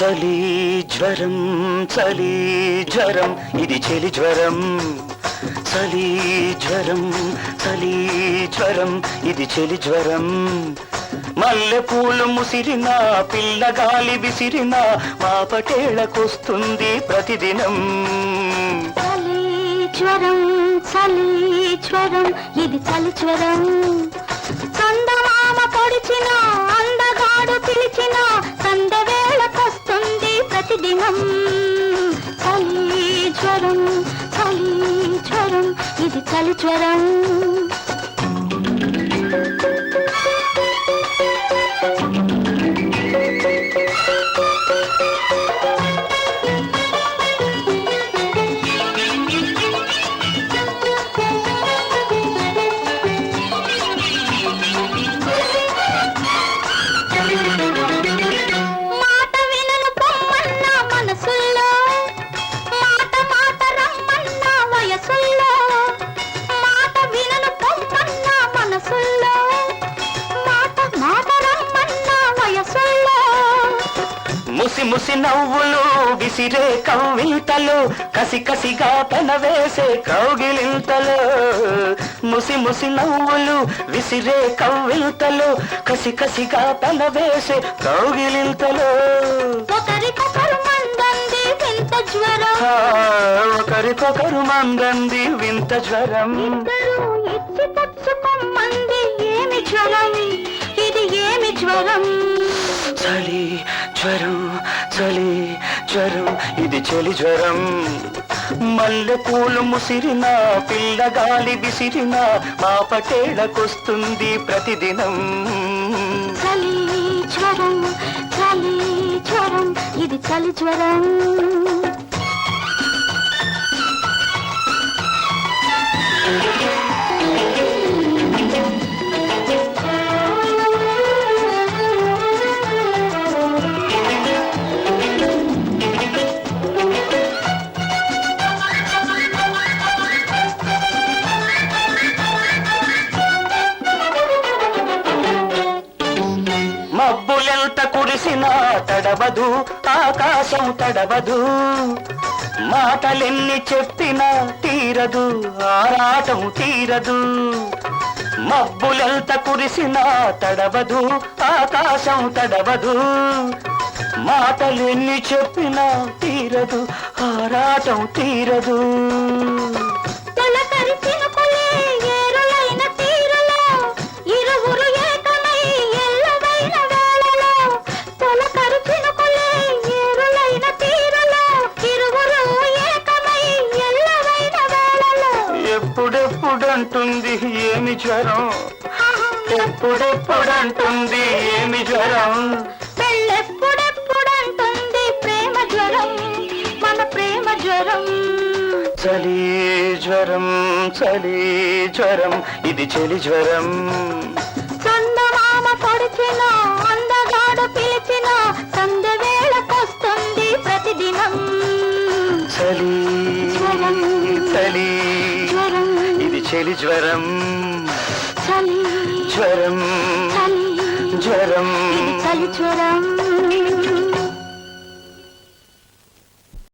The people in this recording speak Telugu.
చలి జ్వరం చలి జ్వరం ఇది చెలి జ్వరం. చలి జ్వరం చలి జ్వరం ఇది చెలి జ్వరం. మల్లె పూలు ముసిరిన పిల్లగాలి విసిరిన మా పటేళ్ళకొస్తుంది ప్రతిదినం. చలి జ్వరం చలి జ్వరం ఇది చలి జ్వరం. చందా చలి జ్వరం చలి జ్వరం ఇది చలి. జ్వరం ముసి ముసి నవ్వులు విసిరే కవ్వింతలు కసి కసిగా పెనవేసే కౌగిలింతలు. ముసి ముసి నవ్వులు విసిరే కవ్వింతలు కసి కసిగా పెనవేసే కౌగిలింతలు. ఒకరికొకరు మందంది వింత జ్వరం. ఏమి జ్వరం? ఇది ఏమి జ్వరం? చలి జ్వరం చలి జ్వరం ఇది చలి జ్వరం. మల్లె పూలు ముసిరిన పిల్లగాలి విసిరిన మా పటేళ్ళకొస్తుంది ప్రతిదినం. చలి జ్వరం చలి జ్వరం ఇది చలి జ్వరం. మబ్బులెంత కురిసినా తడవదు ఆకాశం తడవదు. మాటలెన్ని చెప్పినా తీరదు ఆరాటం తీరదు. మబ్బులెంత కురిసినా తడవదు ఆకాశం తడవదు. మాటలెన్ని చెప్పినా తీరదు ఆరాటం తీరదు. తొలకరి ఏమి జ్వరం? ఎప్పుడెప్పుడంటుంది ఏమి జ్వరం? పెళ్ళెప్పుడెప్పుడంటుంది ప్రేమ జ్వరం? మన ప్రేమ జ్వరం. చలి జ్వరం చలి జ్వరం ఇది చలి జ్వరం. చందమామ పొడిచిన అందగాడు పిలిచిన సంధ్య వేళకొస్తుంది ప్రతిదినం చలి. చలి చలి జ్వరం. చలి. జ్వరం. చలి. జ్వరం. చలి జ్వరం.